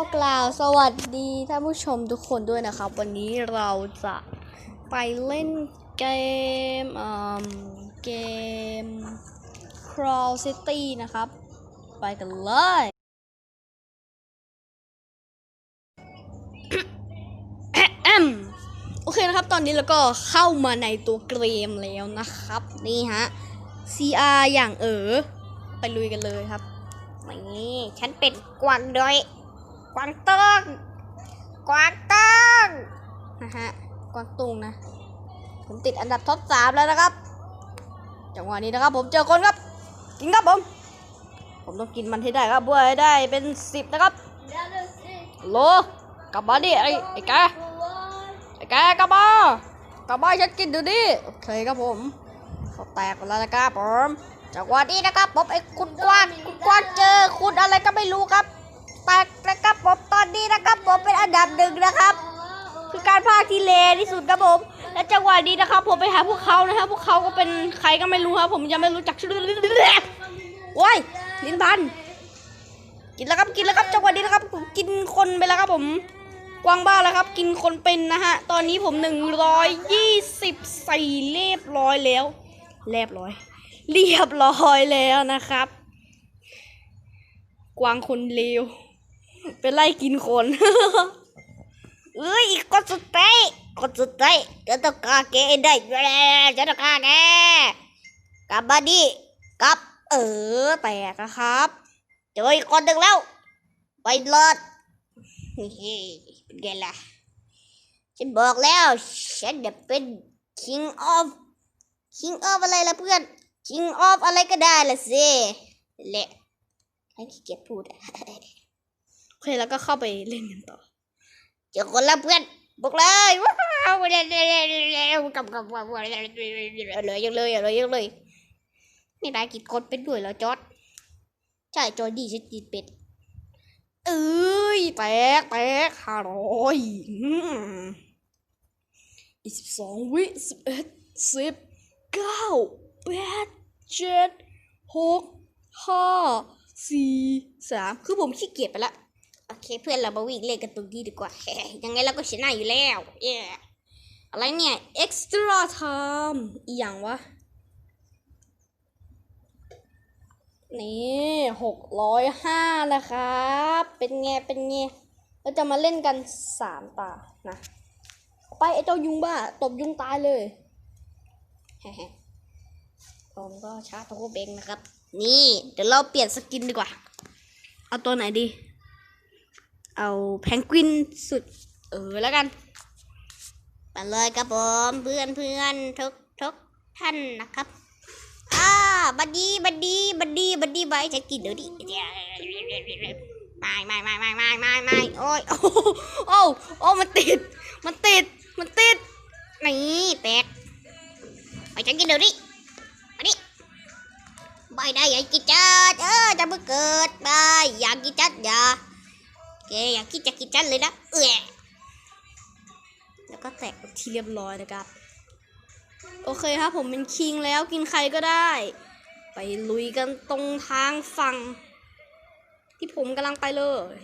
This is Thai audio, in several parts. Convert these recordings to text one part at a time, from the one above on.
กล่าวสวัสดีท่านผู้ชมทุกคนด้วยนะครับ วันนี้เราจะไปเล่นเกมเอ่อเกม Crawl City นะครับ ไปกันเลย โอเคนะครับ ตอนนี้เราก็เข้ามาในตัวเกมแล้วนะครับ นี่ฮะ CR อย่างเออไปลุยกันเลยครับนี่ฉันเป็นกวางดอย กวางตุ้งกวางตุ้งนะฮะกวางตุงนะ ผมติดอันดับท็อปสามแล้วนะครับ จังหวะนี้นะครับ ผมเจอคนครับ กินครับผม ผมต้องกินมันให้ได้ครับเพื่อให้ได้เป็นสิบนะครับโลกลับมาดิไอ้ไอ้แกไอ้แกกลับมากลับมาฉันกินดูดิโอเคครับผมเขาแตกแล้วนะครับผมจังหวะนี้นะครับผมไอ้คุณกวางคุณกวางเจอคุณอะไรก็ไม่รู้ครับ แตกนะครับผมตอนนี้นะครับผมเป็นอันดับหนึ่งนะครับ คือการพากย์ที่เลที่สุดครับผม และจังหวะนี้นะครับ ผมไปหาพวกเขานะครับพวกเขาก็เป็นใครก็ไม่รู้ครับผมยังไม่รู้จักชื่อโอ้ยลิ้นพันกินแล้วครับกินแล้วครับจังหวะนี้นะครับผมกินคนไปแล้วครับผมกวางบ้าแล้วครับ กินคนเป็นนะฮะ ตอนนี้ผมหนึ่งร้อยยี่สิบสี่เรียบร้อยแล้ว เรียบร้อย เรียบร้อยแล้วนะครับ กวางคนเลว เป็นไล่กินคนเอ้ยอีกคนสุดท้ายคนสุดท้ายจะต้องฆ่าแกได้แล้วจะต้องฆ่าแกกลับมาดิกลับ เออแตกนะครับเจออีกคนหนึ่งแล้ว ไปเลิศเป็นไงล่ะฉันบอกแล้ว ฉันจะเป็น king of king of อะไรล่ะเพื่อน king of อะไรก็ได้ล่ะสิและให้ขี้เกียจพูดอะ โอเคแล้วก็เข้าไปเล่นกันต่อ เจอคนละเพื่อนบอกเลยว้าวเร็วเร็วเร็วกับกับกับเลยยังเลยอะไรยังเลยนี่นายกิดคนเป็นด้วยเหรอจอดใช่จอยดีฉันกินเป็ดเอ้ยแตกแตกห้าร้อยอีกสิบสองวิสิบเอ็ดสิบเก้าแปดเจ็ดหกห้าสี่สามคือผมขี้เกียจไปละ โอเค เพื่อนเรามาวิ่งเล่นกันตรงนี้ดีกว่ายังไงเราก็ชนะอยู่แล้วเย้อะไรเนี่ย extra time อีหยังวะ นี่หกร้อยห้านะครับ เป็นไง เป็นไง เราจะมาเล่นกันสามตา นะ ไปไอ้เจ้ายุงบ้า ตบยุงตายเลยผมก็ชาร์จตัวเบงนะครับ นี่ เดี๋ยวเราเปลี่ยนสกินดีกว่า เอาตัวไหนดี เอาแพนกวินสุด เออแล้วกันไปเลยครับผมเพื่อนเพื่อนทุกทุกท่านนะครับอ่าบัดดีบัดดีบัดดีบัดดีไว้ฉันกินเดี๋ยวดิไม่ไม่ไม่ไม่ไม่ไม่ไม่โอ้ยโอ้โหโอ้โอ้มันติด มันติด มันติดนี่แตกไปฉันกินเดี๋ยวดิมาดิไม่ได้อย่กินจัดเออจะเพิ่งเกิ จะกินจัดเลยนะเออแล้วก็แตกที่เรียบร้อยนะครับ โอเคครับผมเป็นคิงแล้วกินใครก็ได้ ไปลุยกันตรงทางฝั่ง ที่ผมกำลังไปเลย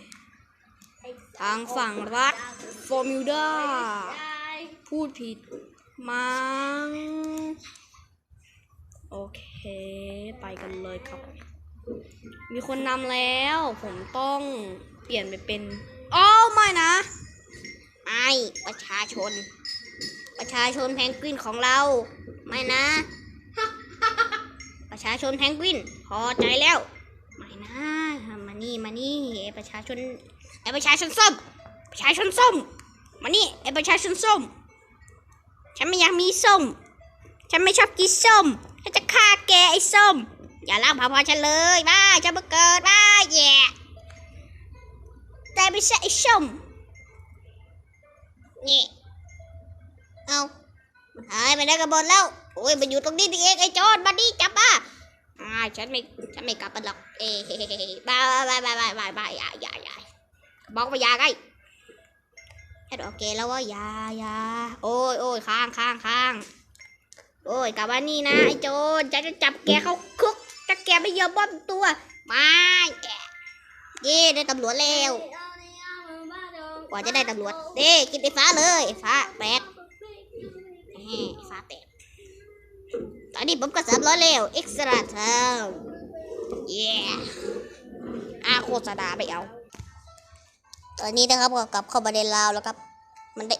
ทางฝั่งรัฐฟอร์มิวดาพูดผิดมั้งโอเค ไปกันเลยครับ มีคนนำแล้ว ผมต้องเปลี่ยนไปเป็น อ้าวไม่นะ ไม่ประชาชน ประชาชนแพนกวินของเรา ไม่นะ ประชาชนแพนกวิน พอใจแล้ว ไม่นะ มานี่มานี่ไอ้ประชาชนไอ้ประชาชนส้ม ประชาชนส้ม มานี่ไอ้ประชาชนส้ม ฉันไม่อยากมีส้ม ฉันไม่ชอบกินส้ม ฉันจะฆ่าแกไอ้ส้ม อย่าล่าพาพอฉันเลยบ้าฉันมาเกิดบ้าแย่ แต่ไม่ใช่ไอ้ส้มนี่ เอาหายไปได้กระบอนแล้ว โอ้ยมาอยู่ตรงนี้นี่เองไอ้โจอนมาดิจับมาอ่าฉันไม่ ฉันไม่กลับมาหรอก เอ้เฮ้เฮ้เฮ้บายบายบายบายบายบายอย่าอย่าอย่าบอกว่าอย่าไงแค่โอเคแล้วว่าอย่าอย่าโอ้ยโอ้ยค้างค้างค้างโอ้ยกลับมานี่นะไอ้โจรฉันจะจับแกเข้าคุกถ้าแกไม่ยอมมอบตัวม่แกเย่ได้ตำรวจแล้ว กว่าจะได้ตำรวจเด้กินไอ้ฟ้าเลยไอ้ฟ้าแตกแหมไอ้ฟ้าแตกตอนนี้ผมก็สามร้อยแล้วเอ็กซ์ตร้าเทาวเย้อาโฆษณาไม่เอา ตอนนี้นะครับก็กลับเข้าประเด็นราวแล้วครับ มันได้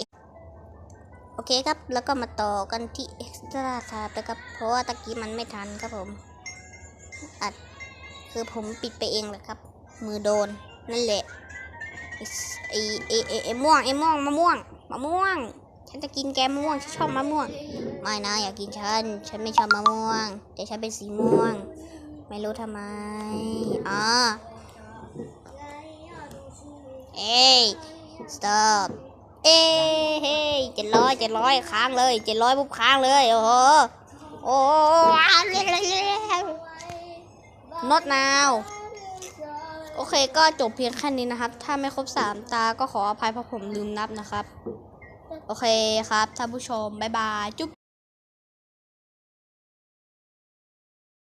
โอเคครับ แล้วก็มาต่อกันที่เอ็กซ์ตร้าทานะครับ เพราะว่าตะกี้มันไม่ทันครับผม อัด คือผมปิดไปเองแหละครับ มือโดน นั่นแหละ ไอไอไอไอม่วงไอม่วงมะม่วงมะม่วง ฉันจะกินแกมะม่วงฉันชอบมะม่วง ไม่นะอย่ากินฉัน ฉันไม่ชอบมะม่วง แต่ฉันเป็นสีม่วง ไม่รู้ทำไมอ๋อเอ้ย stop เอ้ยเฮ้เจ็ดร้อยเจ็ดร้อยค้างเลยเจ็ดร้อยปุ๊บค้างเลย โอ้โหโอ้เร็วเร็วเร็ว not now โอเคก็จบเพียงแค่นี้นะครับ ถ้าไม่ครบสามตาก็ขออภัยเพราะผมลืมนับนะครับ โอเคครับท่านผู้ชม บ๊ายบาย จุ๊บ